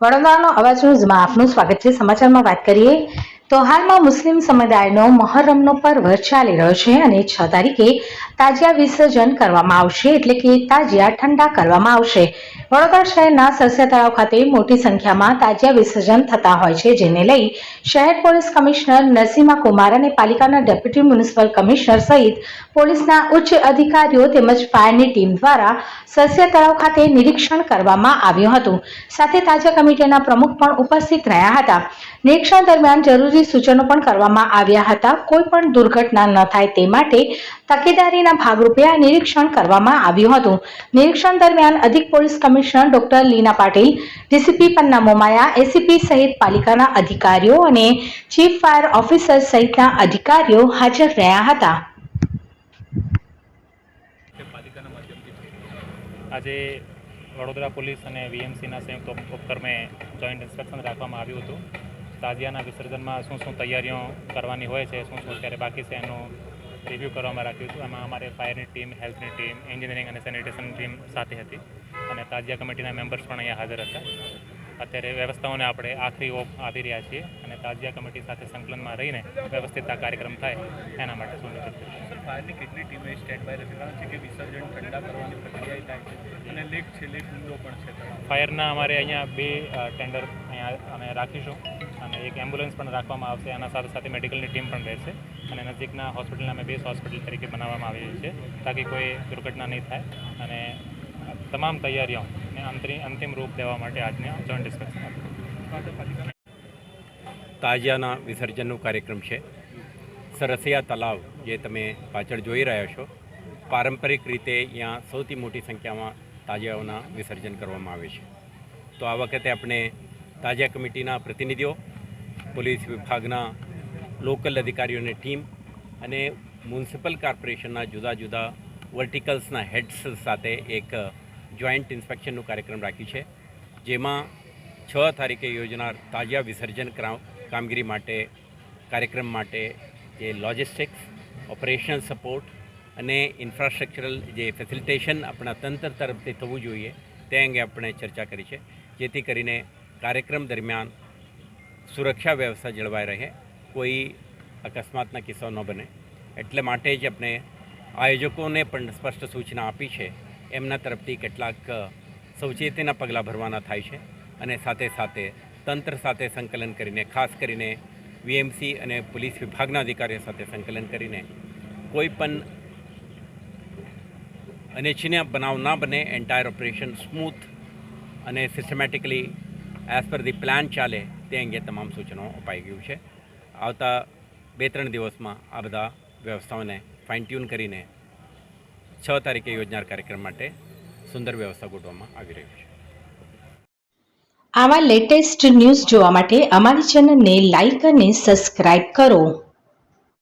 વડોદરાનો અવાજ ન્યૂઝમાં આપનું સ્વાગત છે. સમાચારમાં વાત કરીએ તો હાલમાં મુસ્લિમ સમુદાયનો મહોરમનો પર્વ ચાલી રહ્યો છે અને છ તારીખે તાજિયા વિસર્જન કરવામાં આવશે એટલે કે તાજિયા ઠંડા કરવામાં આવશે. વડોદરા શહેરના સરસિયા તળાવ ખાતે મોટી સંખ્યામાં તાજિયા વિસર્જન થતા હોય છે, જેને લઈ શહેર પોલીસ કમિશનર નરસિંહા કુમાર અને પાલિકાના ડેપ્યુટી મ્યુનિસિપલ કમિશનર સહિત પોલીસના ઉચ્ચ અધિકારીઓ તેમજ ફાયરની ટીમ દ્વારા સરસિયા તળાવ ખાતે નિરીક્ષણ કરવામાં આવ્યું હતું. સાથે તાજા કમિટીના પ્રમુખ પણ ઉપસ્થિત રહ્યા હતા. નિરીક્ષણ દરમિયાન જરૂરી સૂચનો પણ કરવામાં આવ્યા હતા. કોઈ પણ દુર્ઘટના ન થાય તે માટે તકેદારીના ભાગરૂપે આ નિરીક્ષણ કરવામાં આવ્યું હતું. નિરીક્ષણ દરમિયાન અધિક police commissioner doctor Leena Patil, DCP Panna Momaya, ACP સહિત પાલિકાના અધિકારીઓ અને ચીફ ફાયર ઓફિસર સહિતના અધિકારીઓ હાજર રહ્યા હતા. આજે વડોદરા પોલીસ અને વીએમસીના સંયુક્ત ઉપ- ઉપક્રમે જોઈન્ટ ઇન્સ્પેક્શન રાખવામાં આવ્યું હતું. તાજિયાના વિસર્જનમાં શું શું તૈયારીઓ કરવાની હોય છે, શું શું અત્યારે બાકી છે એનું રિવ્યૂ કરવામાં રાખ્યું હતું. એમાં અમારે ફાયરની ટીમ હેલ્થની ટીમ એન્જિનિયરિંગ અને સેનિટેશન ટીમ સાથે હતી અને તાજિયા કમિટીના મેમ્બર્સ પણ અહીંયા હાજર હતા. અત્યારે વ્યવસ્થાઓને આપણે આખરી ઓપ આપી રહ્યા છીએ અને તાજિયા કમિટી સાથે સંકલનમાં રહીને વ્યવસ્થિત આ કાર્યક્રમ થાય એના માટે સુનિશ્ચિત કરીશું. ફાયરની કેટલી ટીમે સ્ટેન્ડ બાય રહેશે? કારણ છે કે વિસર્જન ઠંડા કરવાની પ્રક્રિયા થાય છે અને લીક છે લીક હુમલો પણ છે. ફાયરના અમારે અહીંયા બે ટેન્ડર અહીંયા અમે રાખીશું. અને એક એમ્બ્યુલન્સ પણ રાખવામાં આવશે. આના સાથે સાથે મેડિકલની ટીમ પણ રહેશે અને નજીકના હોસ્પિટલને અમે બેસ હોસ્પિટલ તરીકે બનાવવામાં આવી છે તાકી કોઈ દુર્ઘટના નહીં થાય અને તમામ તૈયારીઓને અંતરી, અંતિમ રૂપ દેવા માટે આજને જોઈન્ટ ડિસ્કશન તાજિયાના વિસર્જનનો કાર્યક્રમ છે. સરસિયા તલાવ જે તમે પાછળ જોઈ રહ્યા છો, પારંપરિક રીતે અહીંયા સૌથી મોટી સંખ્યામાં તાજિયાઓના વિસર્જન કરવામાં આવે છે. તો આ વખતે આપણે તાજિયા કમિટીના પ્રતિનિધિઓ પોલીસ વિભાગના લોકલ અધિકારીઓની ટીમ અને મ્યુનિસિપલ કોર્પોરેશનના જુદા જુદા વર્ટિકલ્સના હેડ્સ સાથે એક જોઈન્ટ ઇન્સ્પેક્શનનું કાર્યક્રમ રાખ્યું છે, જેમાં છ તારીખે યોજનાર તાજા વિસર્જન કામગીરી માટે, કાર્યક્રમ માટે જે લોજિસ્ટિક્સ ઓપરેશનલ સપોર્ટ અને ઇન્ફ્રાસ્ટ્રક્ચરલ જે ફેસિલિટેશન આપણા તંત્ર તરફથી થવું જોઈએ, તે અંગે આપણે ચર્ચા કરી છે, જેથી કરીને કાર્યક્રમ દરમિયાન સુરક્ષા વ્યવસ્થા જળવાઈ રહે, કોઈ અકસ્માતના કિસ્સાઓ ન બને. એટલે માટે જ આપણે આયોજકોને પણ સ્પષ્ટ સૂચના આપી છે, એમના તરફથી કેટલાક સૌચેતીના પગલાં ભરવાના થાય છે અને સાથે સાથે તંત્ર સાથે સંકલન કરીને, ખાસ કરીને વીએમસી અને પોલીસ વિભાગના અધિકારીઓ સાથે સંકલન કરીને કોઈ પણ અનિચ્છનીય બનાવ ના બને, એન્ટાયર ઓપરેશન સ્મૂથ અને systematically as per the plan ચાલે, તે અંગે તમામ સૂચનો અપાઈ ગયું છે. આવતા બે ત્રણ દિવસમાં આ બધા વ્યવસ્થાઓને ફાઇન ટ્યુન કરીને છ તારીખે યોજનાર કાર્યક્રમ માટે સુંદર વ્યવસ્થા ગોઠવવામાં આવી રહ્યું છે. આવા લેટેસ્ટ ન્યૂઝ જોવા માટે અમારી ચેનલને લાઇક અને સબસ્ક્રાઇબ કરો.